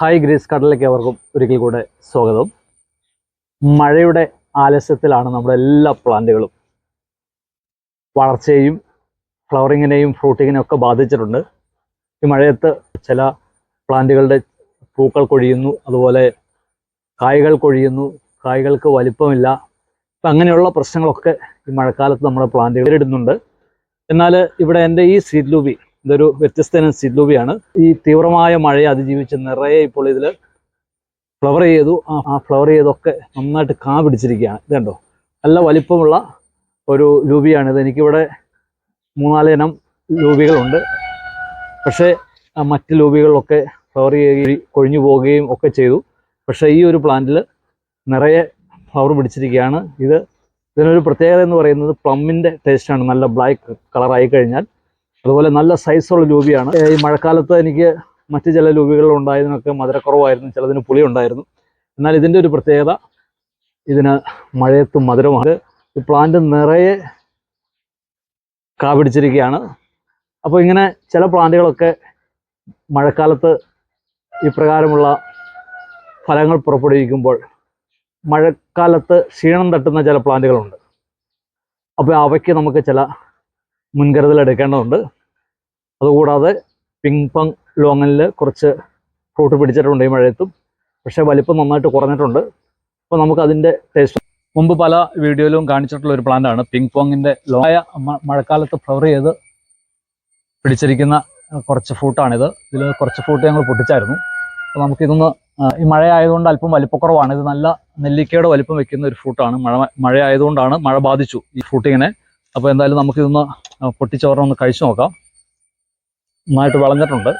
Hi Greece കടലിലേക്ക് അവർക്കും ഒരിക്കൽ കൂടെ സ്വാഗതം. മഴയുടെ ആലസ്യത്തിലാണ് നമ്മുടെ എല്ലാ പ്ലാന്റുകളും. വളർച്ചയെയും ഫ്ലവറിങ്ങിനെയും ഫ്രൂട്ടിങ്ങിനെയും ഒക്കെ ബാധിച്ചിട്ടുണ്ട്. ഈ മഴയത്ത് ചില പ്ലാന്റുകളുടെ പൂക്കൾ കൊഴിയുന്നു അതുപോലെ കായകൾ കൊഴിയുന്നു കായകൾക്ക് വലിപ്പമില്ല. അങ്ങനെയുള്ള പ്രശ്നങ്ങളൊക്കെ ഈ മഴക്കാലത്ത് നമ്മുടെ പ്ലാന്റുകൾ ഇടുന്നുണ്ട് എന്നാൽ ഇവിടെ എന്റെ ഈ സീഡ് ലൂബി ഇതൊരു വ്യത്യസ്തന സീഡ് ലൂബിയാണ് ഈ തീവ്രമായ മഴയെ അതിജീവിച്ച് നിറയെ ഇപ്പോൾ ഇതിൽ ഫ്ലവർ ചെയ്തു. ആ ഫ്ലവർ ചെയ്തൊക്കെ നന്നായിട്ട് കാ പിടിച്ചിരിക്കുകയാണ്. ഇത് കണ്ടോ? നല്ല വലിപ്പമുള്ള ഒരു ലൂബിയാണിത് എനിക്കിവിടെ മൂന്നാൽ ഇനം ലൂബികളുണ്ട് പക്ഷേ മറ്റ് ലൂബികളിലൊക്കെ ഫ്ലവർ ചെയ്യുകയും കൊഴിഞ്ഞു പോവുകയും ഒക്കെ ചെയ്തു. പക്ഷേ ഈ ഒരു പ്ലാന്റിൽ നിറയെ ഫ്ലവർ പിടിച്ചിരിക്കുകയാണ്. ഇത് ഇതിനൊരു പ്രത്യേകത എന്ന് പറയുന്നത് പ്ലമ്മിന്റെ ടേസ്റ്റാണ് നല്ല ബ്ലാക്ക് കളറായി കഴിഞ്ഞാൽ അതുപോലെ നല്ല സൈസുള്ള ലൂബിയാണ്. ഈ മഴക്കാലത്ത് എനിക്ക് മറ്റ് ചില ലൂബികൾ ഉണ്ടായതിനൊക്കെ മധുരക്കുറവായിരുന്നു. ചിലതിന് പുളി ഉണ്ടായിരുന്നു. എന്നാൽ ഇതിന്റെ ഒരു പ്രത്യേകത ഇതിന് മഴയത്തും മധുരമാണ്. ഈ പ്ലാന്റ് നിറയെ കാപിടിച്ചിരിക്കുകയാണ്. അപ്പോൾ ഇങ്ങനെ ചില പ്ലാന്റുകളൊക്കെ മഴക്കാലത്ത് ഇപ്രകാരമുള്ള ഫലങ്ങൾ പുറപ്പെടുവിക്കുമ്പോൾ മഴക്കാലത്ത് ക്ഷീണം തട്ടുന്ന ചില പ്ലാന്റുകളുണ്ട് അപ്പോൾ അവയ്ക്ക് നമുക്ക് ചില മുൻകരുതൽ എടുക്കേണ്ടതുണ്ട്. അതുകൂടാതെ പിങ് പങ് ലോങ്ങനിൽ കുറച്ച് ഫ്രൂട്ട് പിടിച്ചിട്ടുണ്ട് ഈ മഴയത്തും. പക്ഷേ വലിപ്പം നന്നായിട്ട് കുറഞ്ഞിട്ടുണ്ട്. അപ്പോൾ നമുക്ക് അതിന്റെ ടേസ്റ്റ് മുമ്പ് പല വീഡിയോയിലും കാണിച്ചിട്ടുള്ള ഒരു പ്ലാന്റ് ആണ്. പിങ് പോങ്ങിന്റെ ലോയ മഴക്കാലത്ത് ഫ്ലവർ ചെയ്ത് പിടിച്ചിരിക്കുന്ന കുറച്ച് ഫ്രൂട്ടാണിത് ഇതിൽ കുറച്ച് ഫ്രൂട്ട് ഞങ്ങൾ പൊട്ടിച്ചായിരുന്നു. അപ്പോൾ നമുക്കിതൊന്ന് ഈ മഴ ആയതുകൊണ്ട് അല്പം വലിപ്പക്കുറവാണ്. ഇത് നല്ല നെല്ലിക്കയുടെ വലിപ്പം വെക്കുന്ന ഒരു ഫ്രൂട്ടാണ് മഴ മഴ ആയതുകൊണ്ടാണ് മഴ ബാധിച്ചു ഈ ഫ്രൂട്ടിങ്ങനെ അപ്പോൾ എന്തായാലും നമുക്കിതൊന്ന് ആ, പൊട്ടിച്ചോറിനെ ഒന്ന് കഴിച്ചു നോക്കാം. നന്നായിട്ട് വളഞ്ഞിട്ടുണ്ട്.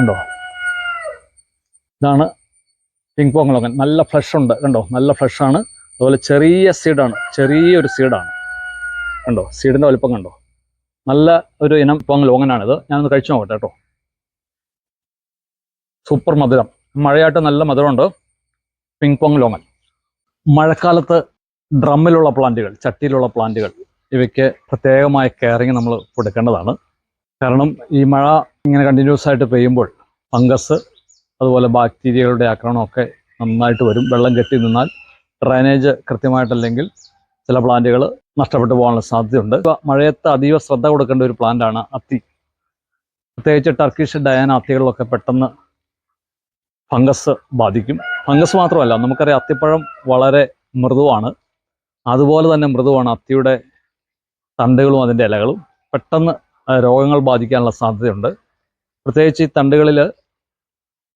ഉണ്ടോ ഇതാണ് പിങ് പോങ് ലോങ്ങൻ നല്ല ഫ്ലഷ് ഉണ്ട്. കണ്ടോ? നല്ല ഫ്ലഷ് ആണ്. അതുപോലെ ചെറിയ സീഡാണ് ചെറിയൊരു സീഡാണ് കണ്ടോ? സീഡിന്റെ വലിപ്പം കണ്ടോ? നല്ല ഒരു ഇനം പോങ് ലോങ്ങനാണിത് ഞാനൊന്ന് കഴിച്ചു നോക്കട്ടെ കേട്ടോ. സൂപ്പർ മധുരം. മഴയായിട്ട് നല്ല മധുരമുണ്ട്. പിങ് പോങ് ലോങ്ങൻ മഴക്കാലത്ത് ഡ്രമ്മിലുള്ള പ്ലാന്റുകൾ ചട്ടിയിലുള്ള പ്ലാന്റുകൾ ഇവയ്ക്ക് പ്രത്യേകമായ കെയറിങ് നമ്മൾ കൊടുക്കേണ്ടതാണ്. കാരണം ഈ മഴ ഇങ്ങനെ കണ്ടിന്യൂസ് ആയിട്ട് പെയ്യുമ്പോൾ ഫംഗസ് അതുപോലെ ബാക്ടീരിയകളുടെ ആക്രമണമൊക്കെ നന്നായിട്ട് വരും. വെള്ളം കെട്ടി നിന്നാൽ ഡ്രൈനേജ് കൃത്യമായിട്ടല്ലെങ്കിൽ ചില പ്ലാന്റുകൾ നഷ്ടപ്പെട്ടു പോകാനുള്ള സാധ്യതയുണ്ട്. മഴയത്ത് അതീവ ശ്രദ്ധ കൊടുക്കേണ്ട ഒരു പ്ലാന്റാണ് അത്തി. പ്രത്യേകിച്ച് ടർക്കിഷ് ഡയാന അത്തികളിലൊക്കെ പെട്ടെന്ന് ഫംഗസ് ബാധിക്കും. ഫംഗസ് മാത്രമല്ല നമുക്കറിയാം അത്തിപ്പഴം വളരെ മൃദുവാണ്. അതുപോലെ തന്നെ മൃദുവാണ് അത്തിയുടെ തണ്ടുകളും അതിന്റെ ഇലകളും. പെട്ടെന്ന് രോഗങ്ങൾ ബാധിക്കാനുള്ള സാധ്യതയുണ്ട്. പ്രത്യേകിച്ച് ഈ തണ്ടുകളിൽ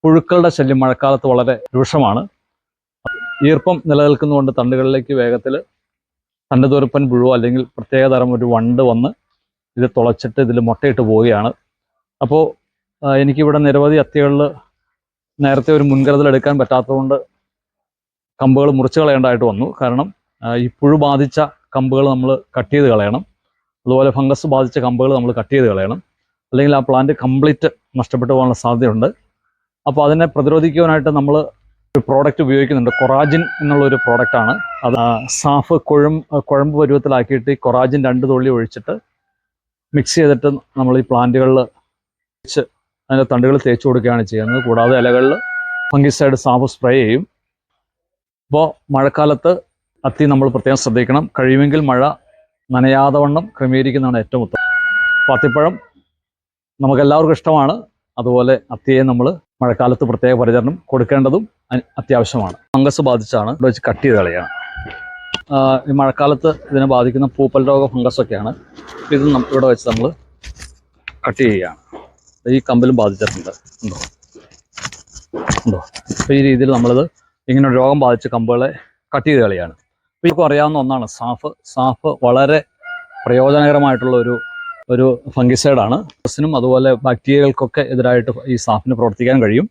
പുഴുക്കളുടെ ശല്യം മഴക്കാലത്ത് വളരെ രൂക്ഷമാണ്. ഈർപ്പം നിലനിൽക്കുന്നതുകൊണ്ട് തണ്ടുകളിലേക്ക് വേഗത്തിൽ തണ്ടുതുരപ്പൻ പുഴുവോ അല്ലെങ്കിൽ പ്രത്യേകതരം ഒരു വണ്ട് വന്ന് ഇത് തുളച്ചിട്ട് ഇതിൽ മുട്ടയിട്ട് പോവുകയാണ്. അപ്പോൾ എനിക്കിവിടെ നിരവധി അത്തികളിൽ നേരത്തെ ഒരു മുൻകരുതൽ എടുക്കാൻ പറ്റാത്തതുകൊണ്ട് കമ്പുകൾ മുറിച്ച് കളയേണ്ടതായിട്ട് വന്നു. കാരണം ഈ പുഴു ബാധിച്ച കമ്പുകൾ നമ്മൾ കട്ട് ചെയ്ത് കളയണം. അതുപോലെ ഫംഗസ് ബാധിച്ച കമ്പുകൾ നമ്മൾ കട്ട് ചെയ്ത് കളയണം. അല്ലെങ്കിൽ ആ പ്ലാന്റ് കംപ്ലീറ്റ് നഷ്ടപ്പെട്ടു പോകാനുള്ള സാധ്യതയുണ്ട്. അപ്പോൾ അതിനെ പ്രതിരോധിക്കുവാനായിട്ട് നമ്മൾ ഒരു പ്രോഡക്റ്റ് ഉപയോഗിക്കുന്നുണ്ട്. കൊറാജിൻ എന്നുള്ള ഒരു പ്രോഡക്റ്റാണ് അത് സാഫ് കുഴം കുഴമ്പ് പരുവത്തിലാക്കിയിട്ട് ഈ കൊറാജിൻ രണ്ട് തുള്ളി ഒഴിച്ചിട്ട് മിക്സ് ചെയ്തിട്ട് നമ്മൾ ഈ പ്ലാന്റുകളിൽ വെച്ച് അതിന്റെ തണ്ടുകൾ തേച്ച് കൊടുക്കുകയാണ് ചെയ്യുന്നത്. കൂടാതെ ഇലകളിൽ ഫംഗിസൈഡ് സാഫ് സ്പ്രേ ചെയ്യും. അപ്പോൾ മഴക്കാലത്ത് അത്തി നമ്മൾ പ്രത്യേകം ശ്രദ്ധിക്കണം. കഴിയുമെങ്കിൽ മഴ നനയാതെ വണ്ണം ക്രമീകരിക്കുന്നതാണ് ഏറ്റവും ഉത്തമം. അപ്പോൾ അത്തിപ്പഴം നമുക്കെല്ലാവർക്കും ഇഷ്ടമാണ്. അതുപോലെ അത്തിയെ നമ്മൾ മഴക്കാലത്ത് പ്രത്യേക പരിചരണം കൊടുക്കേണ്ടതും അത്യാവശ്യമാണ്. ഫംഗസ് ബാധിച്ചാണ് ഇവിടെ വെച്ച് കട്ട് ചെയ്ത് കളയാണ്. ഈ മഴക്കാലത്ത് ഇതിനെ ബാധിക്കുന്ന പൂപ്പൽ രോഗ ഫംഗസൊക്കെയാണ്. ഇത് ഇവിടെ വെച്ച് നമ്മൾ കട്ട് ചെയ്യുകയാണ്. ഈ കമ്പിലും ബാധിച്ചിട്ടുണ്ട്. ഉണ്ടോ? ഉണ്ടോ? അപ്പോൾ ഈ രീതിയിൽ നമ്മളിത് ഇങ്ങനെ രോഗം ബാധിച്ച കമ്പുകളെ കട്ട് ചെയ്ത് കളയാണ്. ഇതൊക്കെ അറിയാവുന്ന ഒന്നാണ്. സാഫ് സാഫ് വളരെ പ്രയോജനകരമായിട്ടുള്ള ഒരു ഒരു ഫംഗിസൈഡാണ്. വൈറസിനും അതുപോലെ ബാക്ടീരിയകൾക്കൊക്കെ എതിരായിട്ട് ഈ സാഫിന് പ്രവർത്തിക്കാൻ കഴിയും.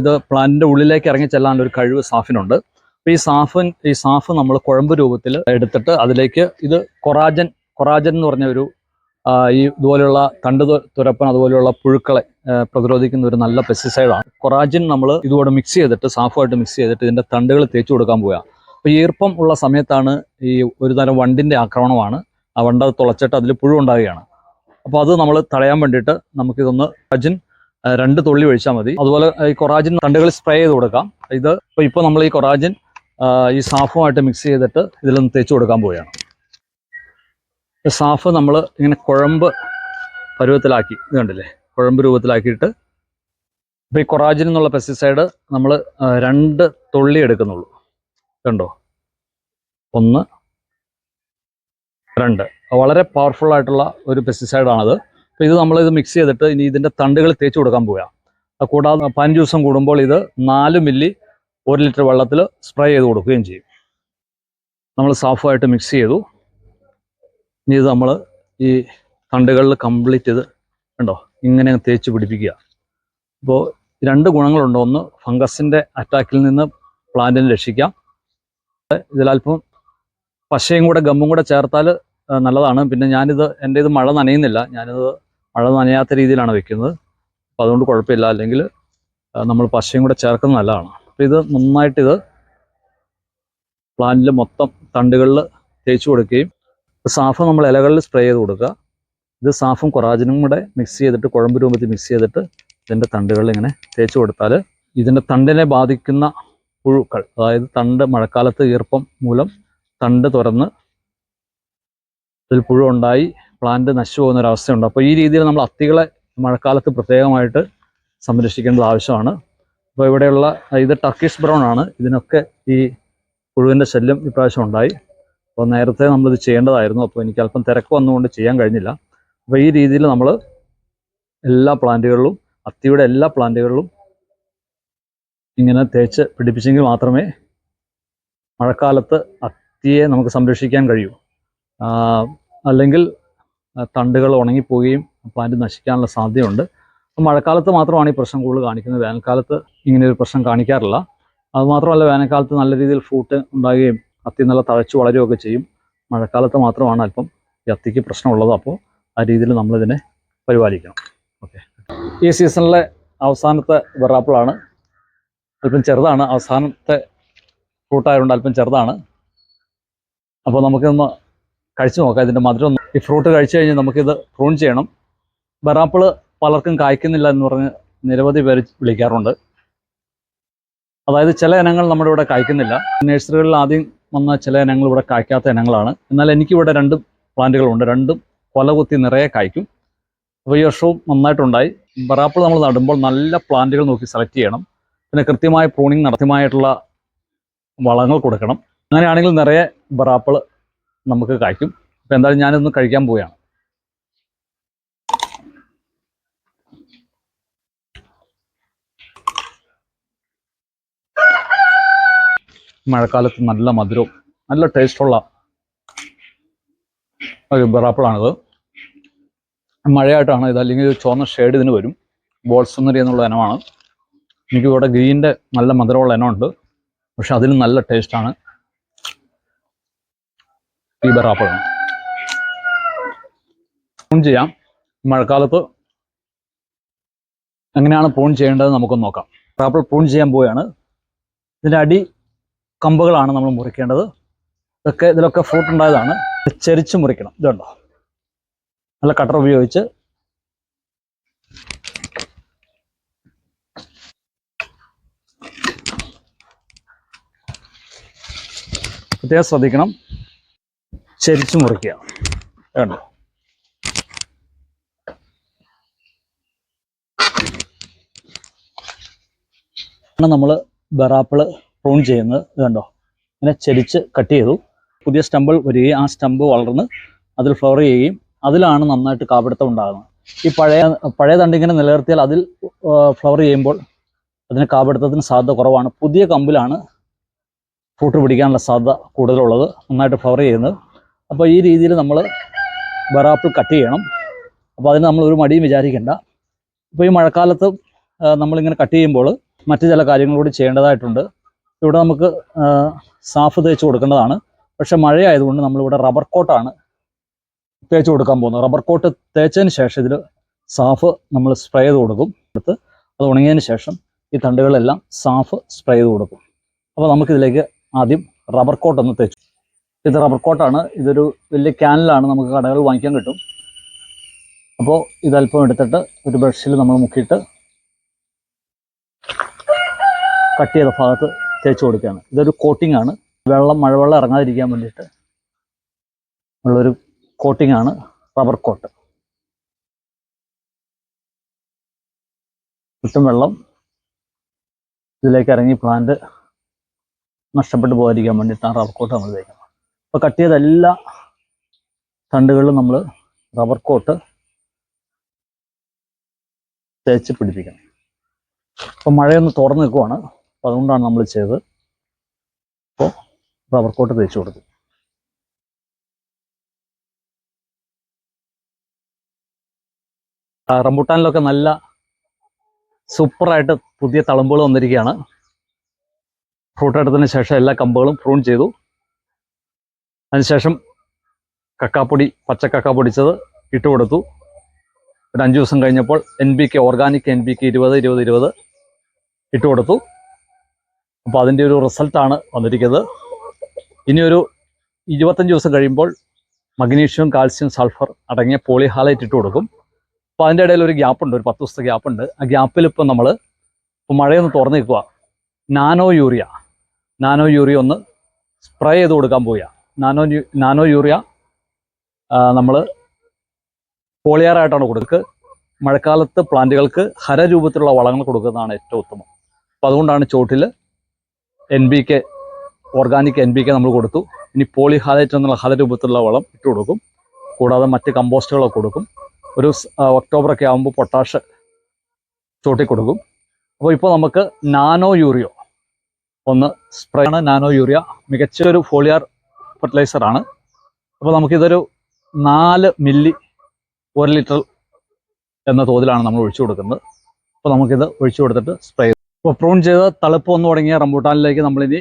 ഇത് പ്ലാന്റിന്റെ ഉള്ളിലേക്ക് ഇറങ്ങി ചെല്ലാനുള്ള ഒരു കഴിവ് സാഫിനുണ്ട്. അപ്പോൾ ഈ സാഫിൻ ഈ സാഫ് നമ്മൾ കുഴമ്പ് രൂപത്തിൽ എടുത്തിട്ട് അതിലേക്ക് ഇത് കൊറാജൻ കൊറാജൻ എന്ന് പറഞ്ഞ ഒരു ഈ ഇതുപോലെയുള്ള തണ്ട് തുരപ്പൻ അതുപോലെയുള്ള പുഴുക്കളെ പ്രതിരോധിക്കുന്ന ഒരു നല്ല പെസ്റ്റിസൈഡാണ്. കൊറാജിൻ നമ്മൾ ഇതുകൂടെ മിക്സ് ചെയ്തിട്ട് സാഫുമായിട്ട് മിക്സ് ചെയ്തിട്ട് ഇതിന്റെ തണ്ടുകൾ തേച്ചു കൊടുക്കാൻ പോവുക. അപ്പോൾ ഈർപ്പം ഉള്ള സമയത്താണ് ഈ ഒരു തരം വണ്ടിന്റെ ആക്രമണമാണ്. ആ വണ്ട തുളച്ചിട്ട് അതിൽ പുഴു ഉണ്ടാവുകയാണ്. അപ്പോൾ അത് നമ്മൾ തടയാൻ വേണ്ടിയിട്ട് നമുക്കിതൊന്ന് റജിൻ രണ്ട് തുള്ളി ഒഴിച്ചാൽ മതി. അതുപോലെ ഈ കൊറാജിൻ തണ്ടുകൾ സ്പ്രേ ചെയ്ത് കൊടുക്കാം. ഇത് ഇപ്പോൾ ഇപ്പോൾ നമ്മൾ ഈ കൊറാജിൻ ഈ സാഫുമായിട്ട് മിക്സ് ചെയ്തിട്ട് ഇതിലൊന്ന് തേച്ച് കൊടുക്കാൻ പോവുകയാണ്. സാഫ് നമ്മൾ ഇങ്ങനെ കുഴമ്പ് പരുവത്തിലാക്കി ഇത് കണ്ടില്ലേ? കുഴമ്പ് രൂപത്തിലാക്കിയിട്ട്. ഇപ്പോൾ ഈ കൊറാജിൻ എന്നുള്ള പെസ്റ്റിസൈഡ് നമ്മൾ രണ്ട് തുള്ളി എടുക്കുന്നുള്ളൂ. കണ്ടോ? ഒന്ന് രണ്ട്. വളരെ പവർഫുൾ ആയിട്ടുള്ള ഒരു പെസ്റ്റിസൈഡ് ആണത്. അപ്പോൾ ഇത് നമ്മളിത് മിക്സ് ചെയ്തിട്ട് ഇനി ഇതിന്റെ തണ്ടുകൾ തേച്ച് കൊടുക്കാൻ പോവുക കൂടാതെ പതിനഞ്ച് ദിവസം കൂടുമ്പോൾ ഇത് നാല് മില്ലി ഒരു ലിറ്റർ വെള്ളത്തിൽ സ്പ്രേ ചെയ്ത് കൊടുക്കുകയും ചെയ്യും. നമ്മൾ സാഫായിട്ട് മിക്സ് ചെയ്തു. ഇനി ഇത് നമ്മൾ ഈ തണ്ടുകളിൽ കംപ്ലീറ്റ് ഇത് കണ്ടോ? ഇങ്ങനെ തേച്ച് പിടിപ്പിക്കുക. അപ്പോൾ രണ്ട് ഗുണങ്ങളുണ്ട്. ഒന്ന് ഫംഗസിന്റെ അറ്റാക്കിൽ നിന്ന് പ്ലാന്റിനെ രക്ഷിക്കാം. ഇതിലല്പം പശയും കൂടെ ഗമ്മും കൂടെ ചേർത്താൽ നല്ലതാണ്. പിന്നെ ഞാനിത് എന്റെ ഇത് മഴ നനയുന്നില്ല. ഞാനിത് മഴ നനയാത്ത രീതിയിലാണ് വെക്കുന്നത്. അപ്പോൾ അതുകൊണ്ട് കുഴപ്പമില്ല. അല്ലെങ്കിൽ നമ്മൾ പശയും കൂടെ ചേർക്കുന്നത് നല്ലതാണ്. അപ്പോൾ ഇത് നന്നായിട്ടിത് പ്ലാന്റിൽ മൊത്തം തണ്ടുകളിൽ തേച്ച് കൊടുക്കുകയും സാഫ് നമ്മൾ ഇലകളിൽ സ്പ്രേ ചെയ്ത് കൊടുക്കുക. ഇത് സാഫും കൊറാജിനും കൂടെ മിക്സ് ചെയ്തിട്ട് കുഴമ്പ് രൂപത്തിൽ മിക്സ് ചെയ്തിട്ട് ഇതിന്റെ തണ്ടുകളിൽ ഇങ്ങനെ തേച്ച് കൊടുത്താൽ ഇതിന്റെ തണ്ടിനെ ബാധിക്കുന്ന പുഴുക്കൾ അതായത് തണ്ട് മഴക്കാലത്ത് ഈർപ്പം മൂലം തണ്ട് തുറന്ന് അതിൽ പുഴു ഉണ്ടായി പ്ലാന്റ് നശിച്ചു പോകുന്ന ഒരു അവസ്ഥയുണ്ട്. അപ്പോൾ ഈ രീതിയിൽ നമ്മൾ അത്തികളെ മഴക്കാലത്ത് പ്രത്യേകമായിട്ട് സംരക്ഷിക്കേണ്ടത് ആവശ്യമാണ്. അപ്പോൾ ഇവിടെയുള്ള ഇത് ടർക്കിഷ് ബ്രൗൺ ആണ്. ഇതിനൊക്കെ ഈ പുഴുവിന്റെ ശല്യം ഇപ്രാവശ്യം ഉണ്ടായി. അപ്പോൾ നേരത്തെ നമ്മളിത് ചെയ്യേണ്ടതായിരുന്നു. അപ്പോൾ എനിക്ക് അല്പം തിരക്ക് വന്നുകൊണ്ട് ചെയ്യാൻ കഴിഞ്ഞില്ല. അപ്പോൾ ഈ രീതിയിൽ നമ്മൾ എല്ലാ പ്ലാന്റുകളിലും അത്തിയുടെ എല്ലാ പ്ലാന്റുകളിലും ഇങ്ങനെ തേച്ച് പിടിപ്പിച്ചെങ്കിൽ മാത്രമേ മഴക്കാലത്ത് അത്തിയെ നമുക്ക് സംരക്ഷിക്കാൻ കഴിയൂ. അല്ലെങ്കിൽ തണ്ടുകൾ ഉണങ്ങിപ്പോവുകയും പ്ലാന്റ് നശിക്കാനുള്ള സാധ്യതയുണ്ട്. മഴക്കാലത്ത് മാത്രമാണ് ഈ പ്രശ്നം കൂടുതൽ കാണിക്കുന്നത്. വേനൽക്കാലത്ത് ഇങ്ങനെ ഒരു പ്രശ്നം കാണിക്കാറില്ല. അതുമാത്രമല്ല വേനൽക്കാലത്ത് നല്ല രീതിയിൽ ഫ്രൂട്ട് ഉണ്ടാകുകയും അത്തി നല്ല തഴച്ചു വളരുകയൊക്കെ ചെയ്യും. മഴക്കാലത്ത് മാത്രമാണ് അല്പം ഈ അത്തിക്ക് പ്രശ്നമുള്ളത്. അപ്പോൾ ആ രീതിയിൽ നമ്മളിതിനെ പരിപാലിക്കണം. ഓക്കെ. ഈ സീസണിലെ അവസാനത്തെ വെറാപ്പിളാണ് അല്പം ചെറുതാണ്. അവസാനത്തെ ഫ്രൂട്ടായതുകൊണ്ട് അല്പം ചെറുതാണ്. അപ്പോൾ നമുക്കൊന്ന് കഴിച്ചു നോക്കാം. ഇതിന്റെ മധുരം ഒന്ന് ഈ ഫ്രൂട്ട് കഴിച്ചു കഴിഞ്ഞാൽ നമുക്കിത് പ്രൂൺ ചെയ്യണം. ബറാപ്പിൾ പലർക്കും കായ്ക്കുന്നില്ല എന്ന് പറഞ്ഞ് നിരവധി പേര് വിളിക്കാറുണ്ട്. അതായത് ചില ഇനങ്ങൾ നമ്മുടെ ഇവിടെ കായ്ക്കുന്നില്ല. നഴ്സറികളിൽ ആദ്യം വന്ന ചില ഇനങ്ങൾ ഇവിടെ കായ്ക്കാത്ത ഇനങ്ങളാണ്. എന്നാൽ എനിക്കിവിടെ രണ്ട് പ്ലാന്റുകളുണ്ട്. രണ്ടും കൊലകുത്തി നിറയെ കായ്ക്കും. അപ്പോൾ ഈ വർഷവും നന്നായിട്ടുണ്ടായി. ബറാപ്പിൾ നമ്മൾ നടുമ്പോൾ നല്ല പ്ലാന്റുകൾ നോക്കി സെലക്ട് ചെയ്യണം. പിന്നെ കൃത്യമായ പ്രൂണിങ് നടത്തിയമായിട്ടുള്ള വളങ്ങൾ കൊടുക്കണം. അങ്ങനെയാണെങ്കിൽ നിറയെ ബറാപ്പിൾ നമുക്ക് കായ്ക്കും. അപ്പോൾ എന്തായാലും ഞാനിന്ന് കഴിക്കാൻ പോവുകയാണ്. മഴക്കാലത്ത് നല്ല മധുരവും നല്ല ടേസ്റ്റുള്ള ഒരു ബറാപ്പിളാണിത് മഴയായിട്ടാണ് ഇത് അല്ലെങ്കിൽ ചുവന്ന ഷെയ്ഡ് ഇതിന് വരും. ബോൾസുന്നരി എന്നുള്ള ഇനമാണ്. എനിക്ക് ഇവിടെ ഗ്രീന്റെ നല്ല മധുരമുള്ള ഇനമുണ്ട് പക്ഷെ അതിലും നല്ല ടേസ്റ്റാണ് ഈ ബറാപ്പഴം പൂൺ ചെയ്യാം. മഴക്കാലത്ത് എങ്ങനെയാണ് പൂൺ ചെയ്യേണ്ടത് നമുക്കൊന്ന് നോക്കാം. ബറാപ്പിൾ പൂൺ ചെയ്യാൻ പോവുകയാണ്. ഇതിന്റെ അടി കമ്പുകളാണ് നമ്മൾ മുറിക്കേണ്ടത്. ഇതൊക്കെ ഇതിലൊക്കെ ഫ്രൂട്ട് ഉണ്ടായതാണ്. ചെരിച്ച് മുറിക്കണം. ഇതുണ്ടോ? നല്ല കട്ടർ ഉപയോഗിച്ച് പ്രത്യേകം ശ്രദ്ധിക്കണം. ചരിച്ചു മുറിക്കുക. വേണ്ടോ നമ്മൾ ബറാപ്പിൾ പ്രൂൺ ചെയ്യുന്നത്. കണ്ടോ? ഇങ്ങനെ ചരിച്ച് കട്ട് ചെയ്തു. പുതിയ സ്റ്റമ്പിൾ വരികയും ആ സ്റ്റമ്പ് വളർന്ന് അതിൽ ഫ്ലവർ ചെയ്യുകയും അതിലാണ് നന്നായിട്ട് കാപിടുത്തം ഉണ്ടാകുന്നത്. ഈ പഴയ പഴയ തണ്ടിങ്ങനെ നിലനിർത്തിയാൽ അതിൽ ഫ്ലവർ ചെയ്യുമ്പോൾ അതിന് കാപിടുത്തത്തിന് സാധ്യത കുറവാണ്. പുതിയ കമ്പിലാണ് ഫ്രൂട്ട് പിടിക്കാനുള്ള സാധ്യത കൂടുതലുള്ളത് നന്നായിട്ട് ഫ്ലവർ ചെയ്യുന്നത്. അപ്പോൾ ഈ രീതിയിൽ നമ്മൾ ബറാപ്പിൾ കട്ട് ചെയ്യണം. അപ്പോൾ അതിന് നമ്മൾ ഒരു മടിയും വിചാരിക്കേണ്ട. ഇപ്പോൾ ഈ മഴക്കാലത്ത് നമ്മളിങ്ങനെ കട്ട് ചെയ്യുമ്പോൾ മറ്റു ചില കാര്യങ്ങൾ കൂടി ചെയ്യേണ്ടതായിട്ടുണ്ട്. ഇവിടെ നമുക്ക് സാഫ് തേച്ച് കൊടുക്കേണ്ടതാണ്. പക്ഷേ മഴയായതുകൊണ്ട് നമ്മളിവിടെ റബ്ബർ കോട്ടാണ് തേച്ച് കൊടുക്കാൻ പോകുന്നത്. റബ്ബർ കോട്ട് തേച്ചതിന് ശേഷം ഇതിൽ സാഫ് നമ്മൾ സ്പ്രേ ചെയ്ത് കൊടുക്കും. എടുത്ത് അത് ഉണങ്ങിയതിന് ശേഷം ഈ തണ്ടുകളെല്ലാം സാഫ് സ്പ്രേ ചെയ്ത് കൊടുക്കും. അപ്പോൾ നമുക്കിതിലേക്ക് ആദ്യം റബ്ബർ കോട്ട് ഒന്ന് തേച്ചു. ഇത് റബ്ബർ കോട്ടാണ്. ഇതൊരു വലിയ ക്യാനിലാണ് നമുക്ക് കടകൾ വാങ്ങിക്കാൻ കിട്ടും. അപ്പോൾ ഇതല്പം എടുത്തിട്ട് ഒരു ബ്രഷിൽ നമ്മൾ മുക്കിയിട്ട് കട്ട് ചെയ്ത ഭാഗത്ത് തേച്ച് കൊടുക്കുകയാണ്. ഇതൊരു കോട്ടിംഗ് ആണ്. വെള്ളം മഴവെള്ളം ഇറങ്ങാതിരിക്കാൻ വേണ്ടിയിട്ട് ഉള്ളൊരു കോട്ടിംഗ് ആണ് റബ്ബർ കോട്ട്. ചുറ്റും വെള്ളം ഇതിലേക്ക് ഇറങ്ങി പ്ലാന്റ് നഷ്ടപ്പെട്ടു പോകാതിരിക്കാൻ വേണ്ടിയിട്ടാണ് റബ്ബർ കോട്ട് നമ്മൾ തേക്കുന്നത് അപ്പോൾ കട്ട് ചെയ്ത എല്ലാ തണ്ടുകളിലും നമ്മൾ റബ്ബർ കോട്ട് തേച്ച് പിടിപ്പിക്കണം. അപ്പോൾ മഴയൊന്ന് തുറന്ന് നിൽക്കുവാണ്. അപ്പോൾ അതുകൊണ്ടാണ് നമ്മൾ ചെയ്തത്. അപ്പോൾ റബ്ബർ കോട്ട് തേച്ച് കൊടുത്തു. റംബൂട്ടാനിലൊക്കെ നല്ല സൂപ്പറായിട്ട് പുതിയ തളമ്പുകൾ വന്നിരിക്കുകയാണ്. ഫ്രൂട്ട് എടുത്തതിന് ശേഷം എല്ലാ കമ്പുകളും പ്രൂൺ ചെയ്തു. അതിനുശേഷം കക്കാപ്പൊടി പച്ച കക്ക പൊടിച്ചത് ഇട്ട് കൊടുത്തു. ഒരു അഞ്ച് ദിവസം കഴിഞ്ഞപ്പോൾ N B K organic N B K ഇരുപത് ഇരുപത് ഇരുപത് ഇട്ട് കൊടുത്തു. അപ്പോൾ അതിന്റെ ഒരു റിസൾട്ടാണ് വന്നിരിക്കുന്നത്. ഇനിയൊരു ഇരുപത്തഞ്ച് ദിവസം കഴിയുമ്പോൾ മഗ്നീഷ്യം കാൽസ്യം സൾഫർ അടങ്ങിയ പോളിഹാലൈറ്റ് ഇട്ട് കൊടുക്കും. അപ്പോൾ അതിന്റെ ഇടയിൽ ഒരു ഗ്യാപ്പുണ്ട് ഒരു പത്ത് ദിവസത്തെ ഗ്യാപ്പുണ്ട് ആ ഗ്യാപ്പിൽ ഇപ്പം നമ്മൾ ഇപ്പോൾ മഴയൊന്ന് തുറന്നു നിൽക്കുക നാനോ യൂറിയ നാനോ യൂറിയ ഒന്ന് സ്പ്രേ ചെയ്ത് കൊടുക്കാൻ പോവുക. നാനോ നാനോ യൂറിയ നമ്മൾ പോളിയാറായിട്ടാണ് കൊടുക്കുക മഴക്കാലത്ത് പ്ലാന്റുകൾക്ക് ഹരരൂപത്തിലുള്ള വളങ്ങൾ കൊടുക്കുന്നതാണ് ഏറ്റവും ഉത്തമം. അപ്പോൾ അതുകൊണ്ടാണ് ചോട്ടിൽ N B K organic N B K നമ്മൾ കൊടുത്തു. ഇനി പോളിഹാലൈറ്റ് എന്നുള്ള ഹലരൂപത്തിലുള്ള വളം ഇട്ട് കൊടുക്കും. കൂടാതെ മറ്റ് കമ്പോസ്റ്റുകളൊക്കെ കൊടുക്കും. ഒരു ഒക്ടോബറൊക്കെ ആകുമ്പോൾ പൊട്ടാഷ് ചോട്ടി കൊടുക്കും. അപ്പോൾ ഇപ്പോൾ നമുക്ക് നാനോ യൂറിയോ ഒന്ന് സ്പ്രേ ആണ്. നാനോ യൂറിയ മികച്ച ഒരു ഫോളിയാർ ഫെർട്ടിലൈസർ ആണ്. അപ്പോൾ നമുക്കിതൊരു നാല് മില്ലി ഒരു ലിറ്റർ എന്ന തോതിലാണ് നമ്മൾ ഒഴിച്ചു കൊടുക്കുന്നത്. അപ്പോൾ നമുക്കിത് ഒഴിച്ചു കൊടുത്തിട്ട് സ്പ്രേ ചെയ്തു. അപ്പോൾ പ്രൂൺ ചെയ്ത് തളുപ്പ് വന്നു തുടങ്ങിയ റംബൂട്ടാനിലേക്ക് നമ്മളിനി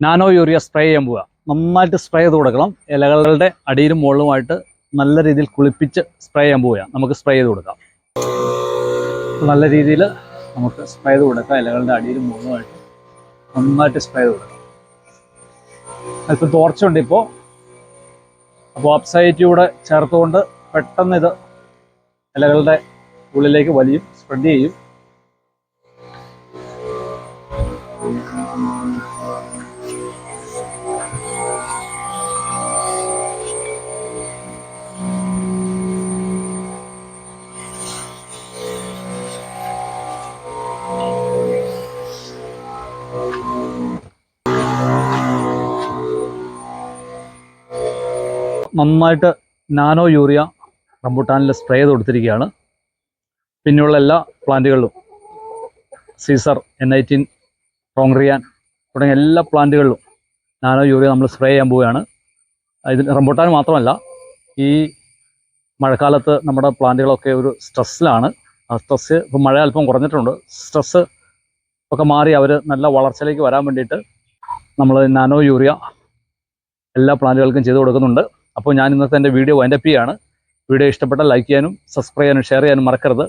നാനോ യൂറിയ സ്പ്രേ ചെയ്യാൻ പോവുക. നന്നായിട്ട് സ്പ്രേ ചെയ്ത് കൊടുക്കണം. ഇലകളുടെ അടിയിലും മുകളിലുമായിട്ട് നല്ല രീതിയിൽ കുളിപ്പിച്ച് സ്പ്രേ ചെയ്യാൻ പോവുക. നമുക്ക് സ്പ്രേ ചെയ്ത് കൊടുക്കാം. നല്ല രീതിയിൽ നമുക്ക് സ്പ്രേ ചെയ്ത് കൊടുക്കാം. ഇലകളുടെ അടിയിലും മുകളിലുമായിട്ട്. നന്നായിട്ട് സ്പ്രേ ചെയ്ത് കൊടുക്കണം. അല്പം തോർച്ചുണ്ട് ഇപ്പോൾ അപ്പോൾ അപ്സൈറ്റിലൂടെ ചേർത്തുകൊണ്ട് പെട്ടെന്ന് ഇത് ഇലകളുടെ ഉള്ളിലേക്ക് വലിയും സ്പ്രെഡ് ചെയ്യും. നന്നായിട്ട് നാനോ യൂറിയ റംബൂട്ടാനിൽ സ്പ്രേ ചെയ്ത് കൊടുത്തിരിക്കുകയാണ്. പിന്നെയുള്ള എല്ലാ പ്ലാന്റുകളിലും സീസർ എൻ ഐറ്റീൻ റോങ്റിയാൻ തുടങ്ങിയ എല്ലാ പ്ലാന്റുകളിലും നാനോ യൂറിയ നമ്മൾ സ്പ്രേ ചെയ്യാൻ പോവുകയാണ്. ഇതിന് റംബൂട്ടാൻ മാത്രമല്ല ഈ മഴക്കാലത്ത് നമ്മുടെ പ്ലാന്റുകളൊക്കെ ഒരു സ്ട്രെസ്സിലാണ്. ആ സ്ട്രെസ് ഇപ്പം മഴ അല്പം കുറഞ്ഞിട്ടുണ്ട്. സ്ട്രെസ്സ് ഒക്കെ മാറി അവർ നല്ല വളർച്ചയിലേക്ക് വരാൻ വേണ്ടിയിട്ട് നമ്മൾ നാനോ യൂറിയ എല്ലാ പ്ലാന്റുകൾക്കും ചെയ്തു കൊടുക്കുന്നുണ്ട്. അപ്പോൾ ഞാൻ ഇന്നത്തെ എന്റെ വീഡിയോ വൈൻഡപ്പ് ചെയ്യാണ്. വീഡിയോ ഇഷ്ടപ്പെട്ടാൽ ലൈക്ക് ചെയ്യാനും സബ്സ്ക്രൈബ് ചെയ്യാനും ഷെയർ ചെയ്യാനും മറക്കരുത്.